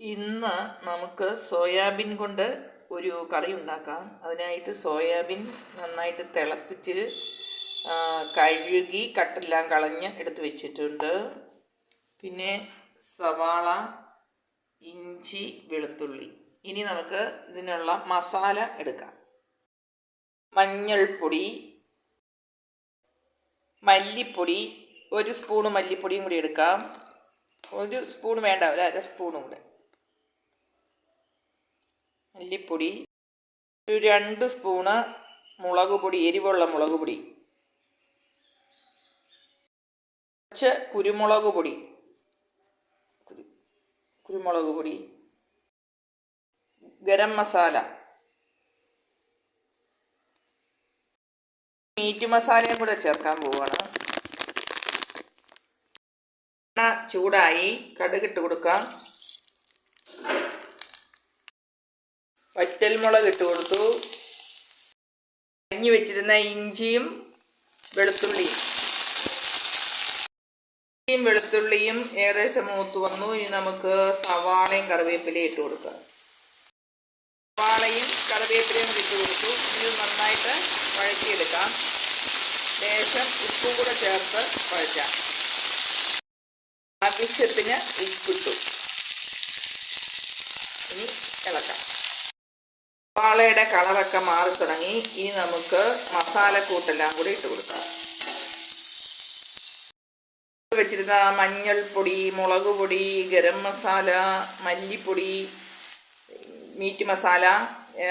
ഇന്ന് നമുക്ക് സോയാബീൻ കൊണ്ട് ഒരു കറി ഉണ്ടാക്കാം. അതിനായിട്ട് സോയാബീൻ നന്നായിട്ട് തിളപ്പിച്ച് കഴുകി കട്ടെല്ലാം കളഞ്ഞ് എടുത്ത് വെച്ചിട്ടുണ്ട്. പിന്നെ സവാള ഇഞ്ചി വെളുത്തുള്ളി. ഇനി നമുക്ക് ഇതിനുള്ള മസാല എടുക്കാം. മഞ്ഞൾപ്പൊടി മല്ലിപ്പൊടി ഒരു സ്പൂണ് മല്ലിപ്പൊടിയും കൂടി എടുക്കാം. ഒരു സ്പൂൺ വേണ്ട ഒരു അര സ്പൂണും കൂടെ. മല്ലിപ്പൊടി ഒരു രണ്ട് സ്പൂണ് മുളക് പൊടി എരിവുള്ള മുളക് പൊടി കുറച്ച് കുരുമുളക് പൊടി കുരുമുളക് പൊടി ഗരം മസാല മീറ്റ് മസാലയും കൂടെ ചേർക്കാൻ പോവുകയാണ് ചൂടായി കടുകിട്ട് കൊടുക്കാം. വറ്റൽമുളക് ഇട്ട് കൊടുത്തു. അരിഞ്ഞു വെച്ചിരുന്ന ഇഞ്ചിയും വെളുത്തുള്ളിയും. ഇഞ്ചിയും വെളുത്തുള്ളിയും ഏകദേശം മൂത്ത് വന്നു. ഇനി നമുക്ക് സവാളയും കറിവേപ്പിലയും ഇട്ട് കൊടുക്കാം. സവാളയും കറിവേപ്പിലയും ഇട്ട് കൊടുത്തു. ഇത് നന്നായിട്ട് വഴറ്റിയെടുക്കാം. ലേശം ഉപ്പും കൂടെ ചേർത്ത് വഴറ്റാം. ആവശ്യത്തിന് ഉപ്പിട്ടു. ഇനി ഇളക്കാം. സവാളയുടെ കളറൊക്കെ മാറി തുടങ്ങി. ഇനി നമുക്ക് മസാല മസാലക്കൂട്ടെല്ലാം കൂടി ഇട്ട് കൊടുക്കാം. വെച്ചിരുന്ന മഞ്ഞൾപ്പൊടി മുളക് പൊടി ഗരം മസാല മല്ലിപ്പൊടി മീറ്റ് മസാല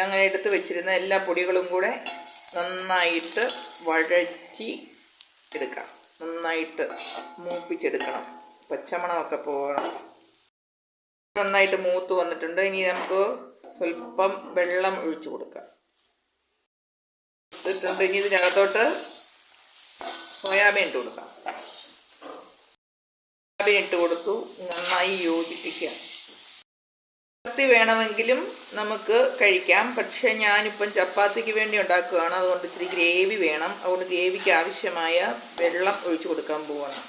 അങ്ങനെ എടുത്ത് വെച്ചിരുന്ന എല്ലാ പൊടികളും കൂടെ നന്നായിട്ട് വഴറ്റി എടുക്കാം. നന്നായിട്ട് മൂപ്പിച്ചെടുക്കണം. പച്ചമണമൊക്കെ പോകണം. നന്നായിട്ട് മൂത്ത് വന്നിട്ടുണ്ട്. ഇനി നമുക്ക് സ്വല്പം വെള്ളം ഒഴിച്ചു കൊടുക്കുക. ഇട്ടിട്ടുണ്ടെങ്കിൽ ഇതിനകത്തോട്ട് സോയാബീൻ ഇട്ട് കൊടുക്കാം. സോയാബീൻ ഇട്ട് കൊടുത്തു നന്നായി യോജിപ്പിക്കുക. ചപ്പാത്തി വേണമെങ്കിലും നമുക്ക് കഴിക്കാം. പക്ഷെ ഞാനിപ്പം ചപ്പാത്തിക്ക് വേണ്ടി ഉണ്ടാക്കുകയാണ്. അതുകൊണ്ട് ഇച്ചിരി ഗ്രേവി വേണം. അതുകൊണ്ട് ഗ്രേവിക്ക് ആവശ്യമായ വെള്ളം ഒഴിച്ചു കൊടുക്കാൻ പോവാണ്.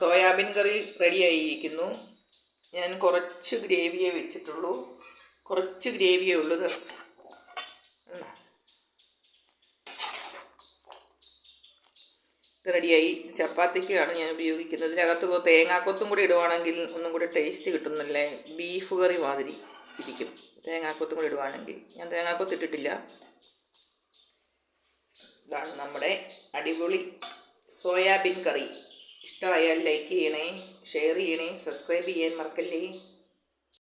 സോയാബീൻ കറി റെഡിയായിരിക്കുന്നു ഞാൻ കുറച്ച് ഗ്രേവിയേ വെച്ചിട്ടുള്ളൂ. കുറച്ച് ഗ്രേവിയേ ഉള്ളൂ ഇത്. റെഡിയായി. ചപ്പാത്തിക്കാണ് ഞാൻ ഉപയോഗിക്കുന്നത്. ഇതിനകത്ത് തേങ്ങാക്കൊത്തും കൂടി ഇടുവാണെങ്കിൽ ഒന്നും കൂടി ടേസ്റ്റ് കിട്ടുന്നല്ലേ? നല്ല ബീഫ് കറി മാതിരി ഇരിക്കും. തേങ്ങാക്കൊത്തും കൂടി ഇടുവാണെങ്കിൽ. ഞാൻ തേങ്ങാക്കൊത്ത് ഇട്ടിട്ടില്ല. ഇതാണ് നമ്മുടെ അടിപൊളി സോയാബീൻ കറി. ഇഷ്ടമായാൽ ലൈക്ക് ചെയ്യണേ ഷെയർ ചെയ്യണേ സബ്സ്ക്രൈബ് ചെയ്യാൻ മറക്കല്ലേ?